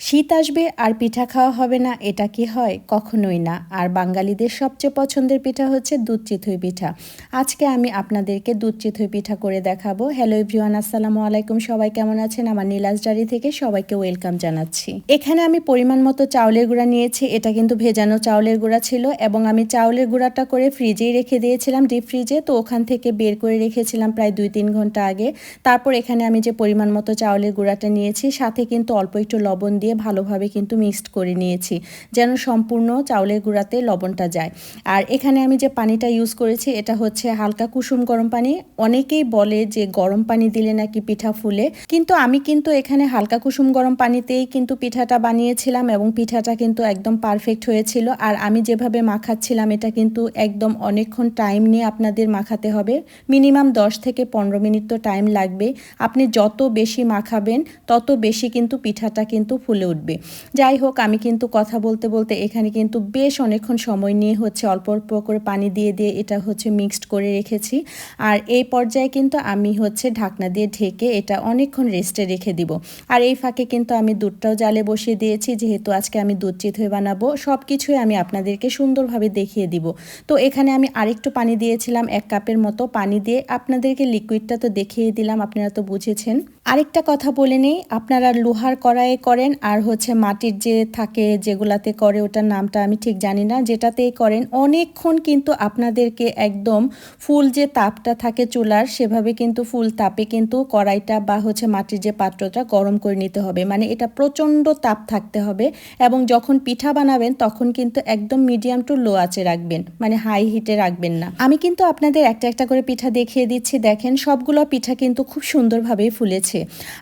শীত আসবে আর পিঠা খাওয়া হবে না, এটা কি হয়? কখনোই না। আর বাঙালিদের সবচেয়ে পছন্দের পিঠা হচ্ছে দুধ চিথই পিঠা। আজকে আমি আপনাদেরকে দুধ চিথই পিঠা করে দেখাবো। হ্যালো এভরিওয়ান আসসালামু আলাইকুম। সবাই কেমন আছেন? আমার নীলাজ ডারি থেকে সবাইকে ওয়েলকাম জানাচ্ছি। এখানে আমি পরিমাণ মতো চাউলের গুঁড়া নিয়েছি। এটা কিন্তু ভেজানো চাউলের গুঁড়া ছিল এবং আমি চাউলের গুঁড়াটা করে ফ্রিজেই রেখে দিয়েছিলাম ডিপ ফ্রিজে তো ওখান থেকে বের করে রেখেছিলাম প্রায় দুই তিন ঘণ্টা আগে। তারপর এখানে আমি যে পরিমাণ মতো চাউলের গুঁড়াটা নিয়েছি, সাথে কিন্তু অল্প একটু লবণ দিয়ে দিয়ে ভালোভাবে কিন্তু মিক্সড করে নিয়েছি, যেন সম্পূর্ণ চাউলের গুঁড়াতে লবণটা যায়। আর এখানে আমি যে পানিটা ইউজ করেছি, এটা হচ্ছে হালকা কুসুম গরম পানি। অনেকেই বলে যে গরম পানি দিলে নাকি পিঠা ফুলে, কিন্তু আমি কিন্তু এখানে হালকা কুসুম গরম পানিতেই কিন্তু পিঠাটা বানিয়েছিলাম এবং পিঠাটা কিন্তু একদম পারফেক্ট হয়েছিল। আর আমি যেভাবে মাখাচ্ছিলাম, এটা কিন্তু একদম অনেকক্ষণ টাইম নিয়ে আপনাদের মাখাতে হবে। মিনিমাম দশ থেকে পনেরো মিনিট তো টাইম লাগবে আপনি যত বেশি মাখাবেন, তত বেশি কিন্তু পিঠাটা কিন্তু ফুলে উঠবে। যাই হোক, আমি কিন্তু কথা বলতে বলতে এখানে কিন্তু বেশ অনেকক্ষণ সময় নিয়ে হচ্ছে অল্প অল্প করে পানি দিয়ে দিয়ে এটা হচ্ছে মিক্সড করে রেখেছি। আর এই পর্যায়ে কিন্তু আমি হচ্ছে ঢাকনা দিয়ে ঢেকে এটা অনেকক্ষণ রেস্টে রেখে দিব। আর এই ফাঁকে কিন্তু আমি দুধটাও জালে বসিয়ে দিয়েছি, যেহেতু আজকে আমি দুধ চিত হয়ে বানাবো সব কিছুই আমি আপনাদেরকে সুন্দরভাবে দেখিয়ে দিব। তো এখানে আমি আরেকটু পানি দিয়েছিলাম, এক কাপের মতো পানি দিয়ে। আপনাদেরকে লিকুইডটা তো দেখিয়ে দিলাম, আপনারা তো বুঝেছেন। আরেকটা কথা বলে নেই, আপনারা লোহার কড়াইয়ে করেন আর হচ্ছে মাটির যে থাকে যেগুলাতে করে ওটার নামটা আমি ঠিক জানি না, যেটাতেই করেন। অনেকক্ষণ কিন্তু আপনাদেরকে একদম ফুল যে তাপটা থাকে চুলার, সেভাবে কিন্তু ফুল তাপে কিন্তু কড়াইটা বা হচ্ছে মাটির যে পাত্রটা গরম করে নিতে হবে। মানে এটা প্রচণ্ড তাপ থাকতে হবে এবং যখন পিঠা বানাবেন তখন কিন্তু একদম মিডিয়াম টু লো আঁচে রাখবেন মানে হাই হিটে রাখবেন না। আমি কিন্তু আপনাদের একটা একটা করে পিঠা দেখিয়ে দিচ্ছি। দেখেন সবগুলো পিঠা কিন্তু খুব সুন্দরভাবেই ফুলেছে।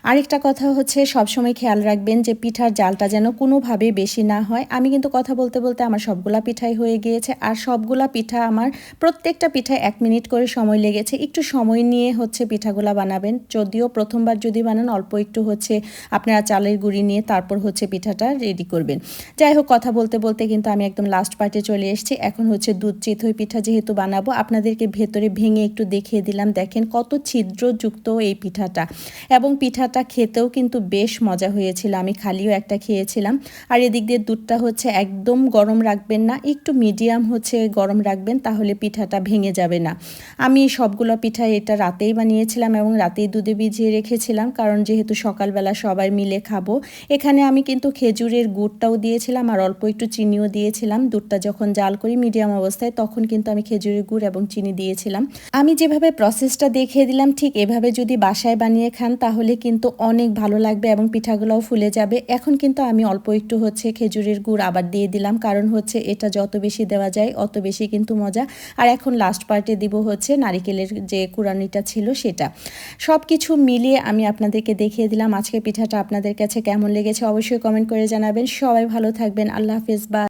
আরেকটা কথা হচ্ছে সবসময় খেয়াল রাখবেন যে পিঠার জালটা যেন কোনোভাবে বেশি না হয়। আমি কিন্তু কথা বলতে বলতে আমার সবগুলা পিঠাই হয়ে গিয়েছে। আর সবগুলা পিঠা আমার প্রত্যেকটা পিঠায় এক মিনিট করে সময় লেগেছে। একটু সময় নিয়ে হচ্ছে পিঠাগুলা বানাবেন। যদিও প্রথমবার যদি বানান, অল্প একটু হচ্ছে আপনারা চালের গুঁড়ি নিয়ে তারপর হচ্ছে পিঠাটা রেডি করবেন। যাই হোক, কথা বলতে বলতে কিন্তু আমি একদম লাস্ট পার্টে চলে এসেছি। এখন হচ্ছে দুধ চিথই পিঠা যেহেতু বানাবো, আপনাদেরকে ভেতরে ভেঙে একটু দেখিয়ে দিলাম। দেখেন কত ছিদ্রযুক্ত এই পিঠাটা। এবং পিঠাটা খেতেও কিন্তু বেশ মজা হয়েছিল। আমি খালিও একটা খেয়েছিলাম। আর এদিক দিয়ে দুধটা হচ্ছে একদম গরম রাখবেন না, একটু মিডিয়াম হচ্ছে গরম রাখবেন, তাহলে পিঠাটা ভেঙে যাবে না। আমি সবগুলো পিঠা এটা রাতেই বানিয়েছিলাম এবং রাতেই দুধে ভিজিয়ে রেখেছিলাম, কারণ যেহেতু সকালবেলা সবাই মিলে খাব। এখানে আমি কিন্তু খেজুরের গুড়টাও দিয়েছিলাম আর অল্প একটু চিনিও দিয়েছিলাম। দুধটা যখন জাল করি মিডিয়াম অবস্থায়, তখন কিন্তু আমি খেজুরের গুড় এবং চিনি দিয়েছিলাম। আমি যেভাবে প্রসেসটা দেখিয়ে দিলাম, ঠিক এভাবে যদি বাসায় বানিয়ে খান, তাহলে কিন্তু অনেক ভালো লাগবে এবং পিঠাগুলোও ফুলে যাবে। এখন কিন্তু আমি অল্প একটু হচ্ছে খেজুরের গুড় আবার দিয়ে দিলাম। কারণ হচ্ছে এটা যত বেশি দেওয়া যায়, অত বেশি কিন্তু মজা। আর এখন লাস্ট পার্টে দিব হচ্ছে নারিকেলের যে কুরানিটা ছিল সেটা। সব কিছু মিলিয়ে আমি আপনাদেরকে দেখিয়ে দিলাম আজকে পিঠাটা আপনাদের কাছে কেমন লেগেছে। অবশ্যই কমেন্ট করে জানাবেন। সবাই ভালো থাকবেন। আল্লাহ হাফেজ। বা